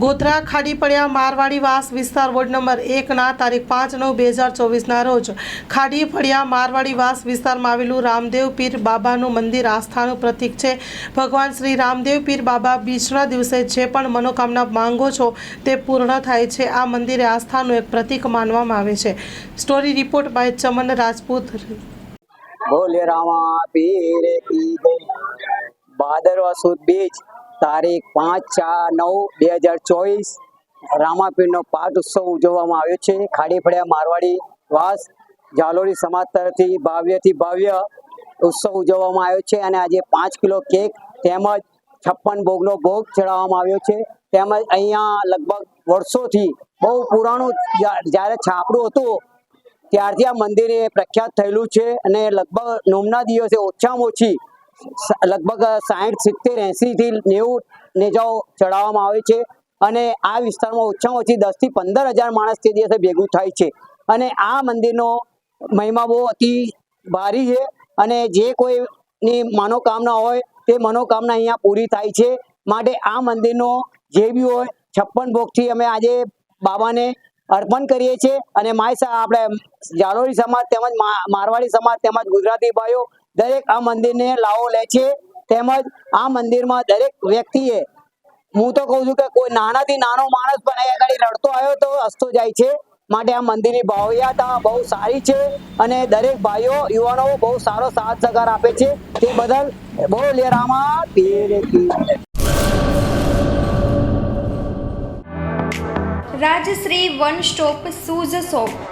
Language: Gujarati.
ગોધરા ખાડી પડ્યા મારવાડી વાસ વિસ્તાર વોર્ડ નંબર એકના તારીખ પાંચ નવ બે હજાર ચોવીસના રોજ ખાડી પડ્યા મારવાડી વાસ વિસ્તારમાં આવેલું રામદેવ પીર બાબાનું મંદિર આસ્થાનું પ્રતીક છે. ભગવાન શ્રી રામદેવ પીર બાબા બીજના દિવસે જે પણ મનોકામના માંગો છો તે પૂર્ણ થાય છે. આ મંદિરે આસ્થાનું એક પ્રતીક માનવામાં આવે છે. Story report by Chaman Rajput. Bhole Rama, Pir કી. ભાદરવા સુદ બીજ. તારીખ પાંચ ચાર નવ બે હજાર ચોવીસ રામાપીરનો પાઠ ઉત્સવ ઉજવવામાં આવ્યો છે. ખાડી ફળિયા મારવાડી વાસ જાલોરી સમાજ તરફથી ભવ્યથી ભાવ્ય ઉત્સવ ઉજવવામાં આવ્યો છે અને આજે પાંચ કિલો કેક તેમજ છપ્પન ભોગનો ભોગ ચડાવવામાં આવ્યો છે. તેમજ અહીંયા લગભગ વર્ષોથી બહુ પુરાણું જ્યારે છાપરું હતું ત્યારથી આ મંદિર પ્રખ્યાત થયેલું છે અને લગભગ નોમના દિવસે ઓછામાં ઓછી લગભગ સાઠ સિત્તેર એંસીથી નેવું નેજાઓ ચડાવવામાં આવે છે અને આ વિસ્તારમાં ઓછામાં ઓછી દસથી પંદર હજાર માણસ તે દિવસે ભેગું થાય છે. અને આ મંદિરનો મહિમા બહુ અતિ ભારી છે અને જે કોઈની મનોકામના હોય તે મનોકામના અહીંયા પૂરી થાય છે. માટે આ મંદિરનો જે બી હોય છપ્પન ભોગથી અમે આજે બાબાને અર્પણ કરીએ છીએ. અને માય આપણે જાલોરી સમાજ તેમજ મારવાડી સમાજ તેમજ ગુજરાતી ભાઈઓ દરેક આ મંદિરને લાવો લે છે. તેમજ આ મંદિરમાં દરેક વ્યક્તિએ, હું તો કહું છું કે કોઈ નાનાથી નાનો માણસ પણ અહીંયા આગળ રડતો આવ્યો તો હસતો જાય છે. માટે આ મંદિરની ભાવ્યતા બહુ સારી છે અને દરેક ભાઈઓ યુવાનો બહુ સારો સાથ સહકાર આપે છે. તે બદલ બોલે Rama. Rajshree one stop shoes shop